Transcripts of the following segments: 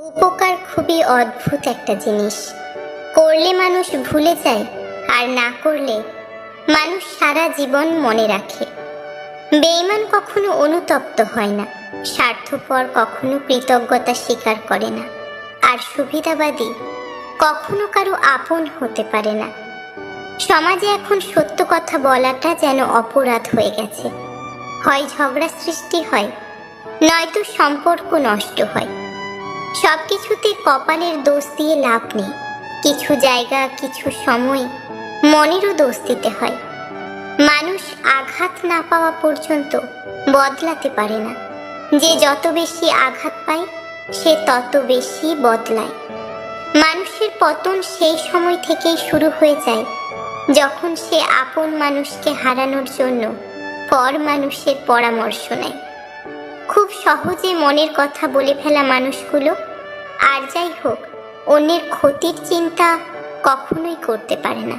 উপকার খুবই অদ্ভুত একটা জিনিস। করলে মানুষ ভুলে যায়, আর না করলে মানুষ সারা জীবন মনে রাখে। বেইমান কখনো অনুতপ্ত হয় না, স্বার্থপর কখনো কৃতজ্ঞতা স্বীকার করে না, আর সুবিধাবাদী কখনো কারও আপন হতে পারে না। সমাজে এখন সত্য কথা বলাটা যেন অপরাধ হয়ে গেছে। হয় ঝগড়া সৃষ্টি হয়, নয়তো সম্পর্ক নষ্ট হয়। সব কিছুতে কপালের দোষ দিয়ে লাভ নেই। কিছু জায়গা, কিছু সময় মনেরও দোষ দিতে হয়। মানুষ আঘাত না পাওয়া পর্যন্ত বদলাতে পারে না। যে যত বেশি আঘাত পায়, সে তত বেশি বদলায়। মানুষের পতন সেই সময় থেকেই শুরু হয়ে যায়, যখন সে আপন মানুষকে হারানোর জন্য পর মানুষের পরামর্শ নেয়। খুব সহজে মনের কথা বলে ফেলা মানুষগুলো। আর যাই হোক, অন্যের ক্ষতির চিন্তা কখনোই করতে পারে না।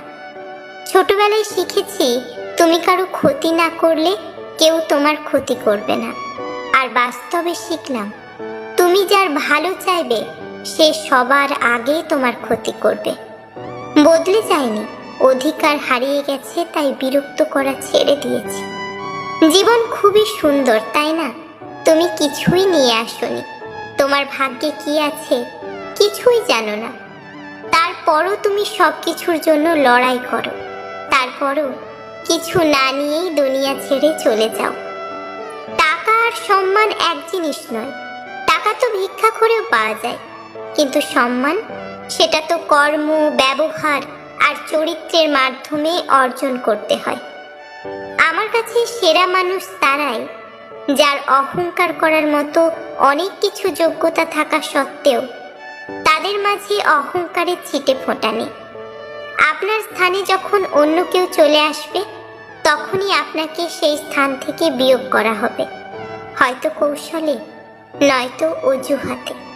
ছোটবেলায় শিখেছি, তুমি কারও ক্ষতি না করলে কেউ তোমার ক্ষতি করবে না। আর বাস্তবে শিখলাম, তুমি যার ভালো চাইবে, সে সবার আগে তোমার ক্ষতি করবে। বদলে যায়নি, অধিকার হারিয়ে গেছে, তাই বিরক্ত করা ছেড়ে দিয়েছি। জীবন খুবই সুন্দর, তাই না? তুমি কিছুই নিয়ে আসোনি। তোমার ভাগ্যে কি আছে, কিছুই জানো না। তারপরও তুমি সব কিছুর জন্য লড়াই করো। তারপরও কিছু না নিয়েই দুনিয়া ছেড়ে চলে যাও। টাকা আর সম্মান এক জিনিস নয়। টাকা তো ভিক্ষা করেও পাওয়া যায়। কিন্তু সম্মান, সেটা তো কর্ম, ব্যবহার আর চরিত্রের মাধ্যমে অর্জন করতে হয়। আমার কাছে সেরা মানুষ তারাই। যার অহংকার করার মতো অনেক কিছু যোগ্যতা থাকা সত্ত্বেও তাদের মাঝে অহংকারের ছিটে ফোটানি। আপনার স্থানে যখন অন্য কেউ চলে আসবে, তখনই আপনাকে সেই স্থান থেকে বিয়োগ করা হবে। হয়তো কৌশলে, নয়তো অজুহাতে।